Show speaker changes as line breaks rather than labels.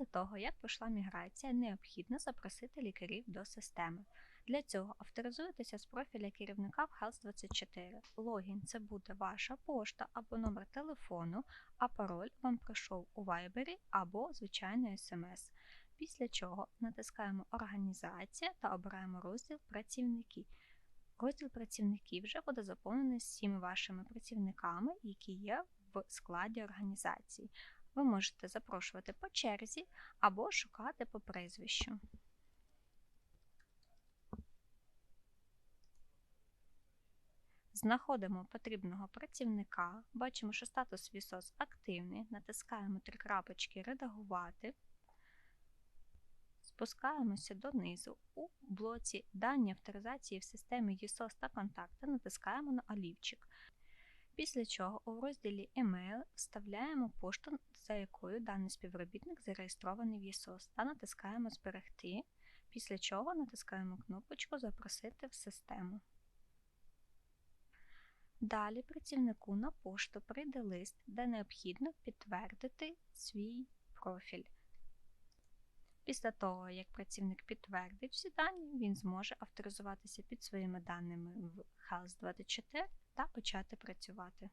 Після того, як пройшла міграція, необхідно запросити лікарів до системи. Для цього авторизуйтеся з профіля керівника в Health24. Логін це буде ваша пошта або номер телефону, а пароль вам прийшов у Viber або звичайно SMS. Після чого натискаємо Організація та обираємо розділ Працівники. Розділ працівників вже буде заповнений всіми вашими працівниками, які є в складі організації. Ви можете запрошувати по черзі або шукати по прізвищу. Знаходимо потрібного працівника, бачимо, що статус ВІСОС активний, натискаємо три крапочки Редагувати, спускаємося донизу. У блоці Дані авторизації в системі ЄСОС та контакти натискаємо на олівчик. Після чого у розділі Email вставляємо пошту, за якою даний співробітник зареєстрований в ЄСОС, та натискаємо Зберегти, після чого натискаємо кнопочку Запросити в систему. Далі працівнику на пошту прийде лист, де необхідно підтвердити свій профіль. Після того, як працівник підтвердить всі дані, він зможе авторизуватися під своїми даними в Health24 та почати працювати.